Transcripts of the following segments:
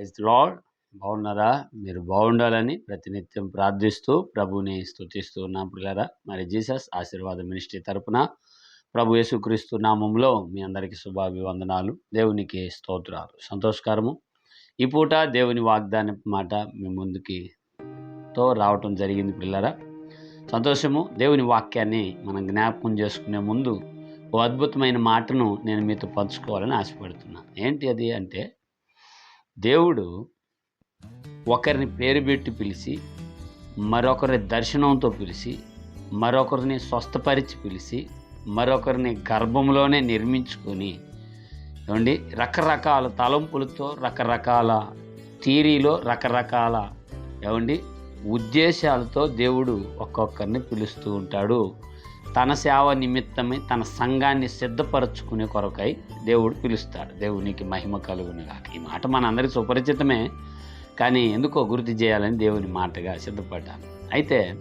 Praise lord. బాగున్నారా? మీరు బాగుండాలని ప్రతినిత్యం ప్రార్థిస్తూ ప్రభుని స్తుతిస్తూ ఉన్నాం పిల్లరా మరి జీసస్ ఆశీర్వాద మినిస్ట్రీ తరపున ప్రభు యేసుక్రీస్తు నామంలో మీ అందరికీ శుభాభివందనాలు. దేవునికి స్తోత్రాలు. సంతోషకరము. ఈ పూట దేవుని వాగ్దాన మాట మీ ముందుకి తో రావటం జరిగింది పిల్లరా సంతోషము. దేవుని వాక్యాన్ని మనం జ్ఞాపకం చేసుకునే ముందు ఓ అద్భుతమైన మాటను నేను మీతో పంచుకోవాలని ఆశపడుతున్నాను ఏంటి అది అంటే దేవుడు ఒకరిని పేరు పెట్టి పిలిచి మరొకరి దర్శనంతో పిలిచి మరొకరిని స్వస్థపరిచి పిలిచి మరొకరిని గర్భంలోనే నిర్మించుకొని ఏమండి? రకరకాల తలంపులతో రకరకాల థీరీలో రకరకాల ఏమండి? ఉద్దేశాలతో దేవుడు ఒక్కొక్కరిని పిలుస్తూ ఉంటాడు. తన సేవ నిమిత్తమై తన సంఘాన్ని సిద్ధపరచుకునే కొరకై దేవుడు పిలుస్తాడు. దేవునికి మహిమ కలుగును కాక ఈ మాట మనందరికీ సుపరిచితమే కానీ ఎందుకో గుర్తు చేయాలని దేవుని మాటగా సిద్ధపడ్డాను. అయితే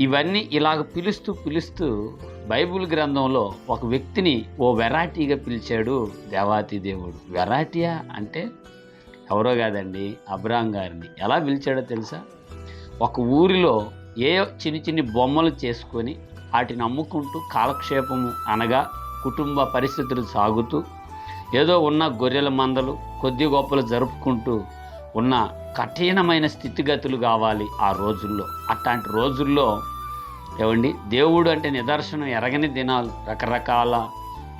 ఇవన్నీ ఇలాగ పిలుస్తూ పిలుస్తూ బైబిల్ గ్రంథంలో ఒక వ్యక్తిని ఓ వెరైటీగా పిలిచాడు దేవాతి దేవుడు. వెరైటీయా అంటే ఎవరో కాదండి అబ్రాం గారిని. ఎలా పిలిచాడో తెలుసా? ఒక ఊరిలో ఏ చిన్ని చిన్ని బొమ్మలు చేసుకొని వాటిని అమ్ముకుంటూ కాలక్షేపము అనగా కుటుంబ పరిస్థితులు సాగుతూ ఏదో ఉన్న గొర్రెల మందలు కొద్ది గొప్పలు జరుపుకుంటూ ఉన్న కఠినమైన స్థితిగతులు కావాలి ఆ రోజుల్లో. అట్లాంటి రోజుల్లో ఏమండి దేవుడు అంటే నిదర్శనం ఎరగని దినాలు రకరకాల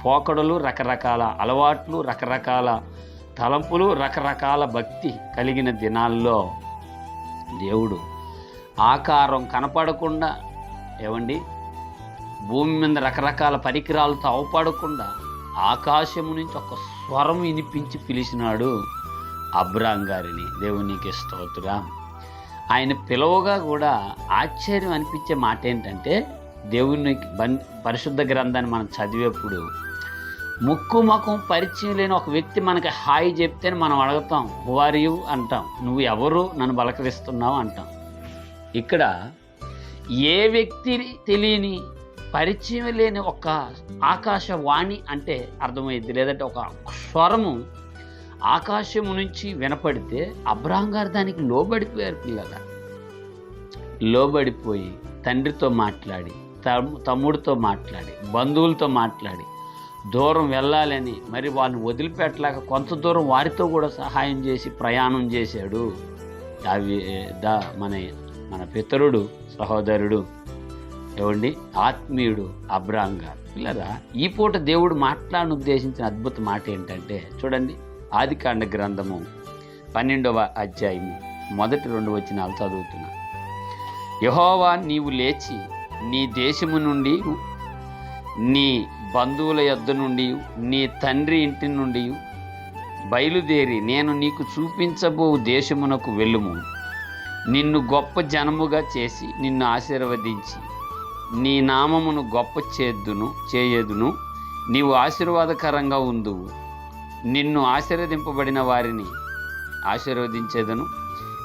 పోకడలు రకరకాల అలవాట్లు రకరకాల తలంపులు రకరకాల భక్తి కలిగిన దినాల్లో దేవుడు ఆకారం కనపడకుండా ఏమండి భూమి మీద రకరకాల పరికరాలతో అవపడకుండా ఆకాశము నుంచి ఒక స్వరం వినిపించి పిలిచినాడు అబ్రాం గారిని. దేవునికి స్తోత్రం. ఆయన పిలవగా కూడా ఆశ్చర్యం అనిపించే మాట ఏంటంటే దేవునికి బన్ పరిశుద్ధ గ్రంథాన్ని మనం చదివేప్పుడు ముక్కు ముఖం పరిచయం లేని ఒక వ్యక్తి మనకి హాయి చెప్తేనే మనం అడుగుతాం హు ఆర్ అంటాం. నువ్వు ఎవరు? నన్ను బలకరిస్తున్నావు అంటాం. ఇక్కడ ఏ వ్యక్తి తెలియని పరిచయం లేని ఒక ఆకాశవాణి అంటే అర్థమైంది. లేదంటే ఒక స్వరము ఆకాశము నుంచి వినపడితే అబ్రాహం గారు దానికి లోబడిపోయారు పిల్లల లోబడిపోయి తండ్రితో మాట్లాడి తమ్ముడితో మాట్లాడి బంధువులతో మాట్లాడి దూరం వెళ్ళాలని మరి వాళ్ళని వదిలిపెట్టలేక కొంత దూరం వారితో కూడా సహాయం చేసి ప్రయాణం చేశాడు. అవి దా మన మన పితరుడు సహోదరుడు ఏమండి ఆత్మీయుడు అబ్రాహం గారు. పిల్లరా ఈ పూట దేవుడు మాట్లాడిన ఉద్దేశించిన అద్భుత మాట ఏంటంటే చూడండి ఆదికాండ గ్రంథము పన్నెండవ అధ్యాయము మొదటి రెండు వచనాలు చదువుతున్నా. యహోవా నీవు లేచి నీ దేశము నుండి నీ బంధువుల యొద్ద నుండి నీ తండ్రి ఇంటి నుండి బయలుదేరి నేను నీకు చూపించబో దేశమునకు వెళ్ళుము. నిన్ను గొప్ప జనముగా చేసి నిన్ను ఆశీర్వదించి నీ నామమును గొప్ప చేద్దును చేయదును నీవు ఆశీర్వాదకరంగా ఉందువు. నిన్ను ఆశీర్వదింపబడిన వారిని ఆశీర్వదించేదను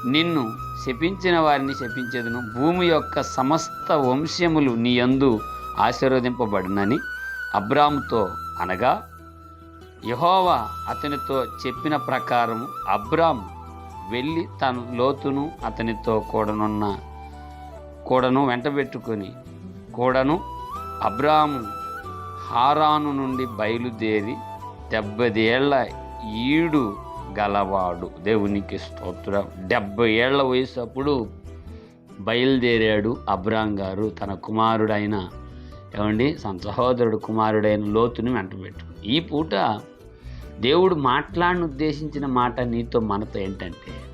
నిన్ను శపించిన వారిని శపించేదను భూమి యొక్క సమస్త వంశములు నీ యందు ఆశీర్వదింపబడినని అబ్రాముతో అనగా యహోవా అతనితో చెప్పిన ప్రకారం అబ్రాము వెళ్ళి తన లోతును అతనితో కూడనున్న కూడను వెంటబెట్టుకొని కూడాను అబ్రాము హారాను నుండి బయలుదేరి డెబ్బదేళ్ళ ఈడు గలవాడు. దేవునికి స్తోత్రం. డెబ్బై ఏళ్ళ వయసు అప్పుడు బయలుదేరాడు అబ్రాం గారు. తన కుమారుడైన ఏమండి? తన సహోదరుడు కుమారుడైన లోతుని వెంటబెట్టు ఈ పూట దేవుడు మాట్లాడిన ఉద్దేశించిన మాట నీతో మనతో ఏంటంటే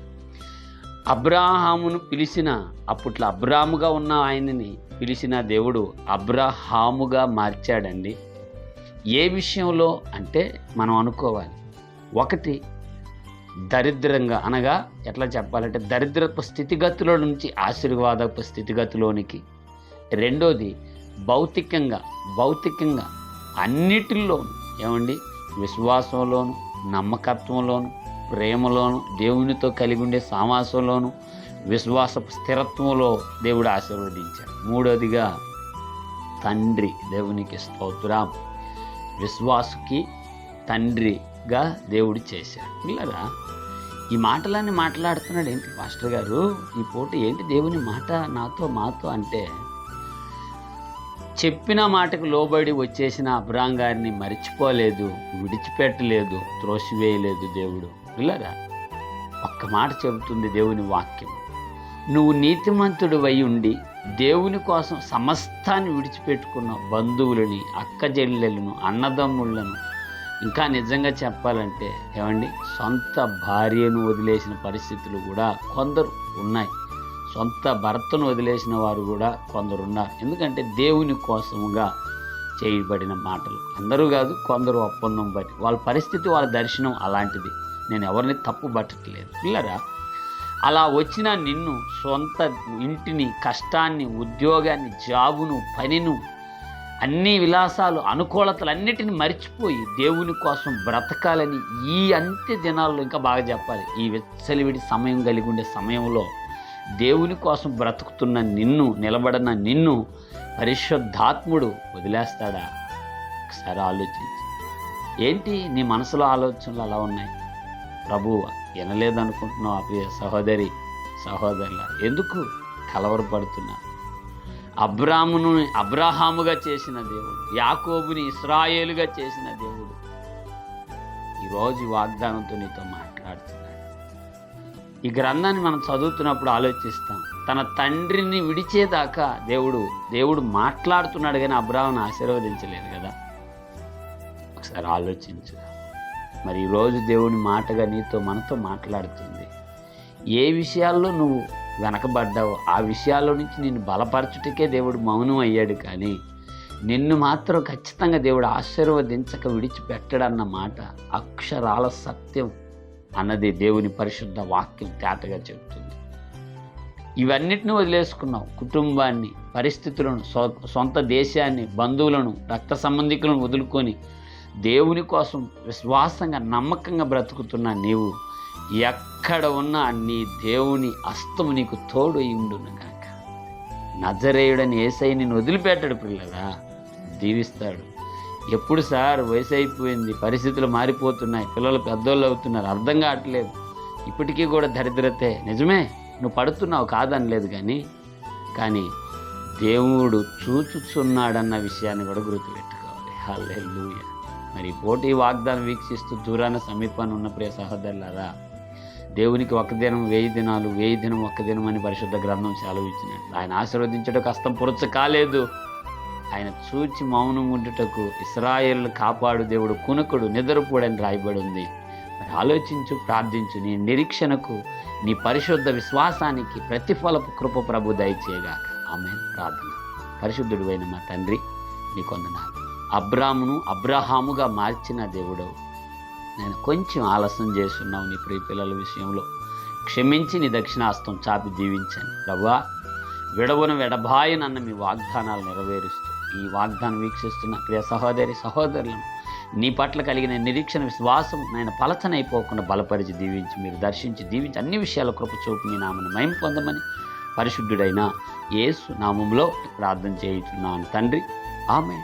అబ్రాహామును పిలిచిన అప్పట్లో అబ్రాముగా ఉన్న ఆయనని పిలిచిన దేవుడు అబ్రాహాముగా మార్చాడండి. ఏ విషయంలో అంటే మనం అనుకోవాలి. ఒకటి దరిద్రంగా అనగా ఎట్లా చెప్పాలంటే దరిద్రపు స్థితిగతుల నుంచి ఆశీర్వాదపు స్థితిగతిలోనికి. రెండోది భౌతికంగా భౌతికంగా అన్నిటిలోనూ ఏమండి? విశ్వాసంలోను నమ్మకత్వంలోను ప్రేమలోను దేవునితో కలిగి ఉండే సామాసంలోను విశ్వాస స్థిరత్వంలో దేవుడు ఆశీర్వదించాడు. మూడోదిగా తండ్రి దేవునికి స్తోత్రం. విశ్వాసుకి తండ్రిగా దేవుడు చేశాడు. పిల్లరా ఈ మాటలన్నీ మాట్లాడుతున్నాడు ఏంటి మాస్టర్ గారు? ఈ పూట ఏంటి దేవుని మాట నాతో మాతో అంటే చెప్పిన మాటకు లోబడి వచ్చేసిన అబ్రాం గారిని మరిచిపోలేదు విడిచిపెట్టలేదు త్రోసివేయలేదు దేవుడు. పిల్లరా ఒక్క మాట చెబుతుంది దేవుని వాక్యం. నువ్వు నీతిమంతుడు అయి ఉండి దేవుని కోసం సమస్తాన్ని విడిచిపెట్టుకున్న బంధువులని అక్కజెల్లెలను అన్నదమ్ములను ఇంకా నిజంగా చెప్పాలంటే ఏమండి సొంత భార్యను వదిలేసిన పరిస్థితులు కూడా కొందరు ఉన్నాయి. సొంత భర్తను వదిలేసిన వారు కూడా కొందరు ఉన్నారు ఎందుకంటే దేవుని కోసముగా చేయబడిన మాటలు. అందరూ కాదు కొందరు ఒప్పందం బట్టి. వాళ్ళ పరిస్థితి వాళ్ళ దర్శనం అలాంటిది. నేను ఎవరిని తప్పు పట్టట్లేదు. పిల్లరా అలా వచ్చిన నిన్ను సొంత ఇంటిని కష్టాన్ని ఉద్యోగాన్ని జాబును పనిను అన్ని విలాసాలు అనుకూలతలన్నిటిని మర్చిపోయి దేవుని కోసం బ్రతకాలని ఈ అంత్య దినాల్లో ఇంకా బాగా చెప్పాలి. ఈ వెచ్చలివిడి సమయం కలిగి ఉండే సమయంలో దేవుని కోసం బ్రతుకుతున్న నిన్ను నిలబడిన నిన్ను పరిశుద్ధాత్ముడు వదిలేస్తాడా? ఒకసారి ఆలోచించి. ఏంటి నీ మనసులో ఆలోచనలు అలా ఉన్నాయి? ప్రభు వినలేదనుకుంటున్నావు ఆ ప్రియ సహోదరి సహోదరుల ఎందుకు కలవరపడుతున్నా? అబ్రామును అబ్రహాముగా చేసిన దేవుడు యాకోబుని ఇస్రాయేలుగా చేసిన దేవుడు ఈరోజు ఈ వాగ్దానంతో నీతో మాట్లాడుతున్నాడు. ఈ గ్రంథాన్ని మనం చదువుతున్నప్పుడు ఆలోచిస్తాం తన తండ్రిని విడిచేదాకా దేవుడు దేవుడు మాట్లాడుతున్నాడు కానీ అబ్రాహ్మను ఆశీర్వదించలేదు కదా? ఒకసారి ఆలోచించు. మరి ఈరోజు దేవుని మాటగా నీతో మనతో మాట్లాడుతుంది. ఏ విషయాల్లో నువ్వు వెనకబడ్డావు ఆ విషయాల్లో నుంచి నిన్ను బలపరచుటకే దేవుడు మౌనం అయ్యాడు కానీ నిన్ను మాత్రం ఖచ్చితంగా దేవుడు ఆశీర్వదించక విడిచిపెట్టడన్న మాట అక్షరాల సత్యం అన్నది దేవుని పరిశుద్ధ వాక్యం తేటగా చెబుతుంది. ఇవన్నిటిని వదిలేసుకున్నావు. కుటుంబాన్ని పరిస్థితులను సొంత దేశాన్ని బంధువులను రక్త సంబంధికులను వదులుకొని దేవుని కోసం విశ్వాసంగా నమ్మకంగా బ్రతుకుతున్న నీవు ఎక్కడ ఉన్నా నీ దేవుని అస్తము నీకు తోడు అయి ఉండును కనుక నజరేయుడని ఏసై నిన్ను వదిలిపెట్టాడు పిల్లగా దీవిస్తాడు. ఎప్పుడు సార్ వయసు అయిపోయింది పరిస్థితులు మారిపోతున్నాయి పిల్లలు పెద్దోళ్ళు అవుతున్నారు అర్థం కావట్లేదు. ఇప్పటికీ కూడా దరిద్రతే. నిజమే నువ్వు పడుతున్నావు కాదనలేదు కానీ కానీ దేవుడు చూచుచున్నాడన్న విషయాన్ని కూడా గుర్తుపెట్టుకోవాలి. హల్లెలూయా. మరి పోటీ వాగ్దానం వీక్షిస్తూ దూరాన సమీపాన్ని ఉన్న ప్రియ సహోదరులారా దేవునికి ఒక దినం వెయ్యి దినాలు వెయ్యి దినం ఒక్క దినం అని పరిశుద్ధ గ్రంథం సెలవిచ్చినట్లు ఆయన ఆశీర్వదించడం కష్టం పురచ కాలేదు. ఆయన చూచి మౌనం ఉండుటకు ఇస్రాయేల్ కాపాడు దేవుడు కునకుడు నిద్రపోడని రాయబడి ఉంది మరి ఆలోచించు ప్రార్థించు. నీ నిరీక్షణకు నీ పరిశుద్ధ విశ్వాసానికి ప్రతిఫలపు కృప ప్రభు దయచేయగా ఆమె ప్రార్థన. పరిశుద్ధుడు అయిన మా తండ్రి నీ కొందనాలు అబ్రామును అబ్రహాముగా మార్చిన దేవుడవు నేను కొంచెం ఆలస్యం చేస్తున్నావు నీ ప్రియ పిల్లల విషయంలో. క్షమించి నీ దక్షిణాస్తం చాపి దీవించండి. ప్రభా విడవను విడబాయనన్న మీ వాగ్దానాలు నెరవేరుస్తూ. ఈ వాగ్దానం వీక్షిస్తున్న ప్రియ సహోదరి సహోదరులను నీ పట్ల కలిగిన నిరీక్షణ విశ్వాసం నేను పలచనైపోకుండా బలపరిచి దీవించి మీరు దర్శించి దీవించి అన్ని విషయాల కృప చూపు మీ నామను మయం పొందమని పరిశుద్ధుడైన యేసు నామంలో ప్రార్థన చేయుచున్నాను తండ్రి. ఆమె